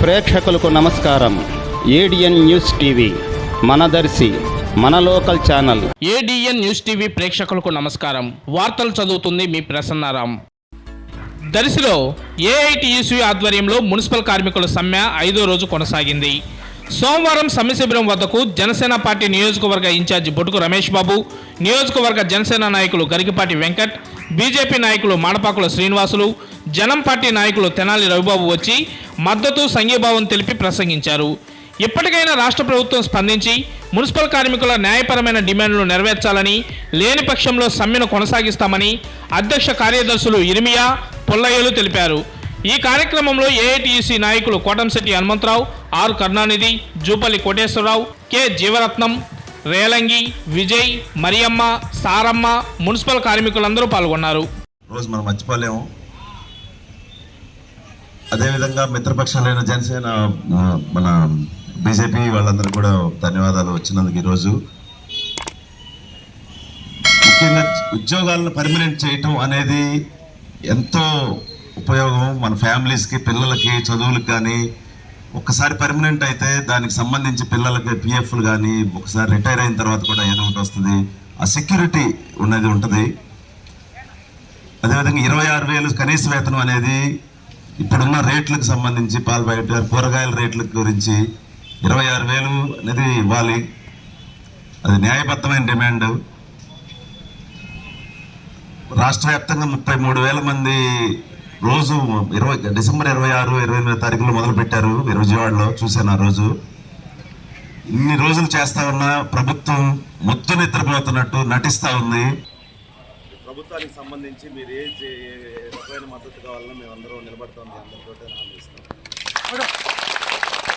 ప్రేక్షకులకు నమస్కారం. ADN news TV మనదర్శి మన local channel. ADN news TV ప్రేక్షకులకు నమస్కారం. వార్తలు చదువుతుంది మీ ప్రసన్నారాం. దర్శిలో ఏఐటియుసి ఆధ్వర్యంలో మున్సిపల్ కార్మికుల సమ్మె ఐదో రోజు కొనసాగింది. సోమవారం సమ్మె శిబిరం వద్దకు జనసేన పార్టీ నియోజకవర్గ ఇన్ఛార్జి బొటుకు రమేష్ బాబు నియోజకవర్గ జనసేన నాయకులు గరికిపాటి వెంకట్ బీజేపీ నాయకులు మాడపాకుల శ్రీనివాసులు జనం పార్టీ నాయకులు తెనాలి రవిబాబు వచ్చి మద్దతు సంఘీభావం తెలిపి ప్రసంగించారు. ఇప్పటికైనా రాష్ట్ర ప్రభుత్వం స్పందించి మున్సిపల్ కార్మికుల న్యాయపరమైన డిమాండ్లు నెరవేర్చాలని లేని పక్షంలో సమ్మెను కొనసాగిస్తామని అధ్యక్ష కార్యదర్శులు ఇరిమియా పుల్లయ్యలు తెలిపారు. ఈ కార్యక్రమంలో ఏఐటియుసి నాయకులు Kotamsetti Hanumantharao R Karunanidhi Jupalli Koteswararao K Jeevaratnam Relangi Vijay Mariyamma Saramma municipal కార్మికులందరూ పాల్గొన్నారు. రోజు మనం మర్చిపోలేము. అదేవిధంగా మిత్రపక్షాలైన జనసేన మన బీజేపీ వాళ్ళందరూ కూడా ధన్యవాదాలు వచ్చినందుకు ఈరోజు. ముఖ్యంగా ఉద్యోగాలను పర్మనెంట్ చేయటం అనేది ఎంతో ఉపయోగం. మన ఫ్యామిలీస్కి పిల్లలకి చదువులకు కానీ ఒక్కసారి పర్మనెంట్ అయితే దానికి సంబంధించి పిల్లలకి పిఎఫ్లు కానీ ఒకసారి రిటైర్ అయిన తర్వాత కూడా ఏదో ఒకటి వస్తుంది. ఆ సెక్యూరిటీ ఉన్నది ఉంటుంది. అదేవిధంగా ఇరవై ఆరు వేలు కనీస వేతనం అనేది ఇప్పుడున్న రేట్లకు సంబంధించి పాల బయట కూరగాయల రేట్ల గురించి ఇరవై ఆరు వేలు అనేది ఇవ్వాలి. అది న్యాయబద్ధమైన డిమాండ్. రాష్ట్ర వ్యాప్తంగా ముప్పై మూడు వేల మంది రోజు ఇరవై డిసెంబర్ ఇరవై ఆరు ఇరవై ఎనిమిది తారీఖులో మొదలుపెట్టారు. విజయవాడలో చూశాను ఆ రోజు. ఇన్ని రోజులు చేస్తా ఉన్న ప్రభుత్వం మొత్తం నిద్రపోతున్నట్టు నటిస్తూ ఉంది. ప్రభుత్వానికి సంబంధించి మీరు ఏ రకమైన మద్దతు కావాలన్నా మేమందరం నిలబడతాం అందరితో ఆలోచిస్తాం